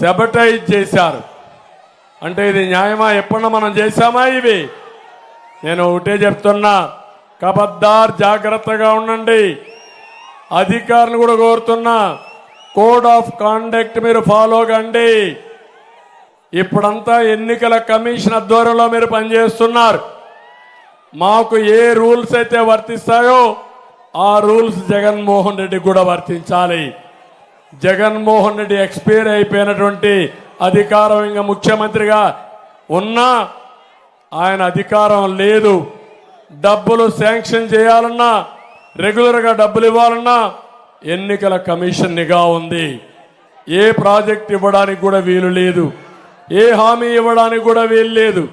సెబటైజ్ చేశారు. అంటే ఇది న్యాయమా? ఎప్పుడన్నా మనం చేశామా ఇవి? నేను ఒకటే చెప్తున్నా కబద్దార్ జాగ్రత్తగా ఉండండి. అధికారులు కూడా కోరుతున్నా కోడ్ ఆఫ్ కాండక్ట్ మీరు ఫాలో కండి. ఇప్పుడంతా ఎన్నికల కమిషన్ ఆధ్వర్యంలో మీరు పనిచేస్తున్నారు. మాకు ఏ రూల్స్ అయితే వర్తిస్తాయో ఆ రూల్స్ జగన్మోహన్ రెడ్డి కూడా వర్తించాలి. జగన్మోహన్ రెడ్డి ఎక్స్పైర్ అయిపోయినటువంటి అధికారం ఇంకా ముఖ్యమంత్రిగా ఉన్నా ఆయన అధికారం లేదు. డబ్బులు శాంక్షన్ చేయాలన్నా రెగ్యులర్గా డబ్బులు ఇవ్వాలన్నా ఎన్నికల కమిషన్ నిఘా ఉంది. ఏ ప్రాజెక్ట్ ఇవ్వడానికి కూడా వీలు లేదు. ఏ హామీ ఇవ్వడానికి కూడా వీలు లేదు.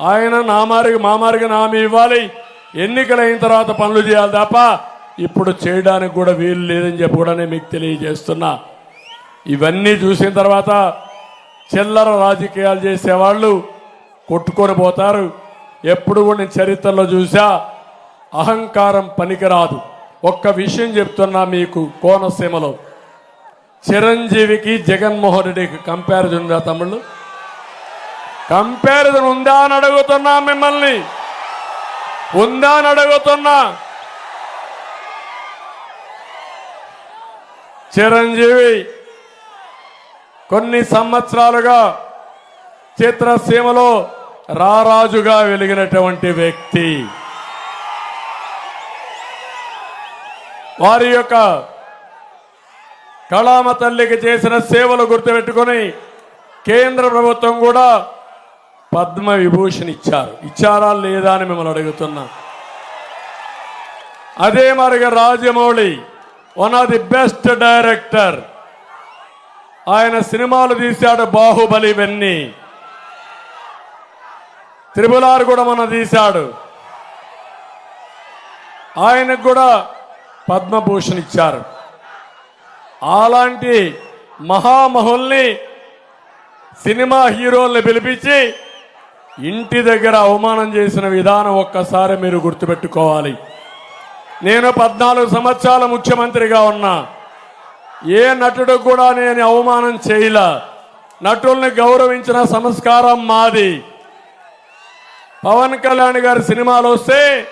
ఆయన నామారికి మామారికి హామీ ఇవ్వాలి. ఎన్నికలైన తర్వాత పనులు చేయాలి తప్ప ఇప్పుడు చేయడానికి కూడా వీలు లేదని చెప్పి కూడా నేను మీకు తెలియజేస్తున్నా. ఇవన్నీ చూసిన తర్వాత చిల్లర రాజకీయాలు చేసేవాళ్ళు కొట్టుకొని పోతారు. ఎప్పుడు కూడా నేను చరిత్రలో చూసా అహంకారం పనికిరాదు. ఒక్క విషయం చెప్తున్నా మీకు కోనసీమలో. చిరంజీవికి జగన్మోహన్ రెడ్డికి కంపారిజన్ ఉందా తమ్ముళ్ళు? కంపారిజన్ ఉందా అని అడుగుతున్నా మిమ్మల్ని. ఉందా అని అడుగుతున్నా. చిరంజీవి కొన్ని సంవత్సరాలుగా చిత్రసీమలో రారాజుగా వెలిగినటువంటి వ్యక్తి. వారి యొక్క కళామ తల్లికి చేసిన సేవలు గుర్తుపెట్టుకొని కేంద్ర ప్రభుత్వం కూడా పద్మ విభూషణ్ ఇచ్చారు. ఇచ్చారా లేదా అని మిమ్మల్ని అడుగుతున్నా. అదే మరిగా Rajamouli one of the best director ఆయన సినిమాలు తీశాడు బాహుబలి ఇవన్నీ త్రిపులారు కూడా మన తీశాడు. ఆయనకు కూడా పద్మభూషణ్ ఇచ్చారు. అలాంటి మహామహుల్ని సినిమా హీరోల్ని పిలిపించి ఇంటి దగ్గర అవమానం చేసిన విధానం ఒక్కసారి మీరు గుర్తుపెట్టుకోవాలి. నేను పద్నాలుగు సంవత్సరాల ముఖ్యమంత్రిగా ఉన్నా. ఏ నటుడు కూడా నేను అవమానం చేయలా. నటుల్ని గౌరవించిన సంస్కారం మాది. పవన్ కళ్యాణ్ గారి సినిమాలు వస్తే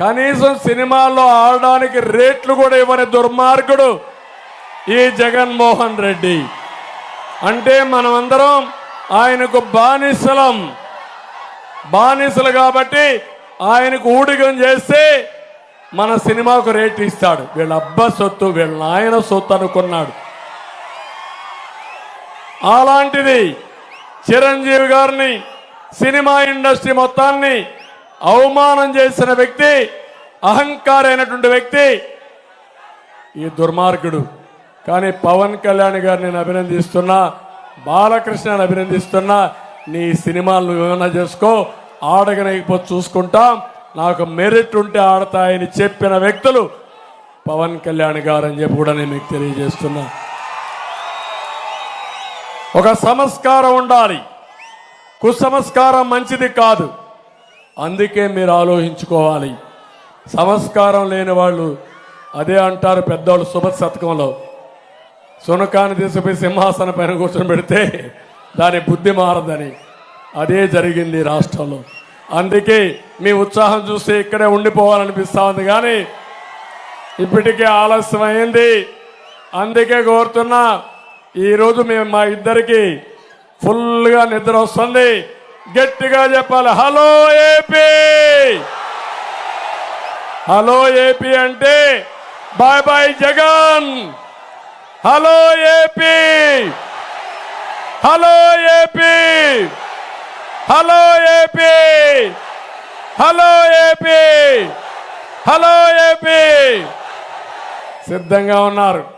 కనీసం సినిమాల్లో ఆడడానికి రేట్లు కూడా ఇవ్వని దుర్మార్గుడు ఈ జగన్మోహన్ రెడ్డి. అంటే మనమందరం ఆయనకు బానిసలం. బానిసలు కాబట్టి ఆయనకు ఊడిగం చేస్తే మన సినిమాకు రేట్ ఇస్తాడు. వీళ్ళ అబ్బ సొత్తు వీళ్ళ నాయన సొత్తు అనుకున్నాడు. అలాంటిది చిరంజీవి గారిని సినిమా ఇండస్ట్రీ మొత్తాన్ని అవమానం చేసిన వ్యక్తి అహంకారైనటువంటి వ్యక్తి ఈ దుర్మార్గుడు. కానీ పవన్ కళ్యాణ్ గారిని నేను అభినందిస్తున్నా బాలకృష్ణని అభినందిస్తున్నా నీ సినిమాలు వివరణ చేసుకో ఆడగనైపో చూసుకుంటాం. నాకు మెరిట్ ఉంటే ఆడతాయని చెప్పిన వ్యక్తులు పవన్ కళ్యాణ్ గారు అని చెప్పి కూడా నేను మీకు తెలియజేస్తున్నా. ఒక సంస్కారం ఉండాలి. కుసంస్కారం మంచిది కాదు. అందుకే మీరు ఆలోచించుకోవాలి. సంస్కారం లేని వాళ్ళు అదే అంటారు పెద్దవాళ్ళు శుభ శతకంలో సునకాన్ని తీసుకుపోయి సింహాసన పైన కూర్చొని పెడితే దాని బుద్ధి మారదని. అదే జరిగింది రాష్ట్రంలో. అందుకే మీ ఉత్సాహం చూస్తే ఇక్కడే ఉండిపోవాలనిపిస్తా ఉంది. కానీ ఇప్పటికే ఆలస్యం అయింది. అందుకే కోరుతున్నా ఈరోజు మేము మా ఇద్దరికి ఫుల్గా నిద్ర వస్తుంది. గట్టిగా చెప్పాలి హలో ఏపీ! హలో ఏపీ అంటే bye bye Jagan. Hello AP! Hello AP! Hello AP! Hello AP! Hello AP! సిద్ధంగా ఉన్నారు.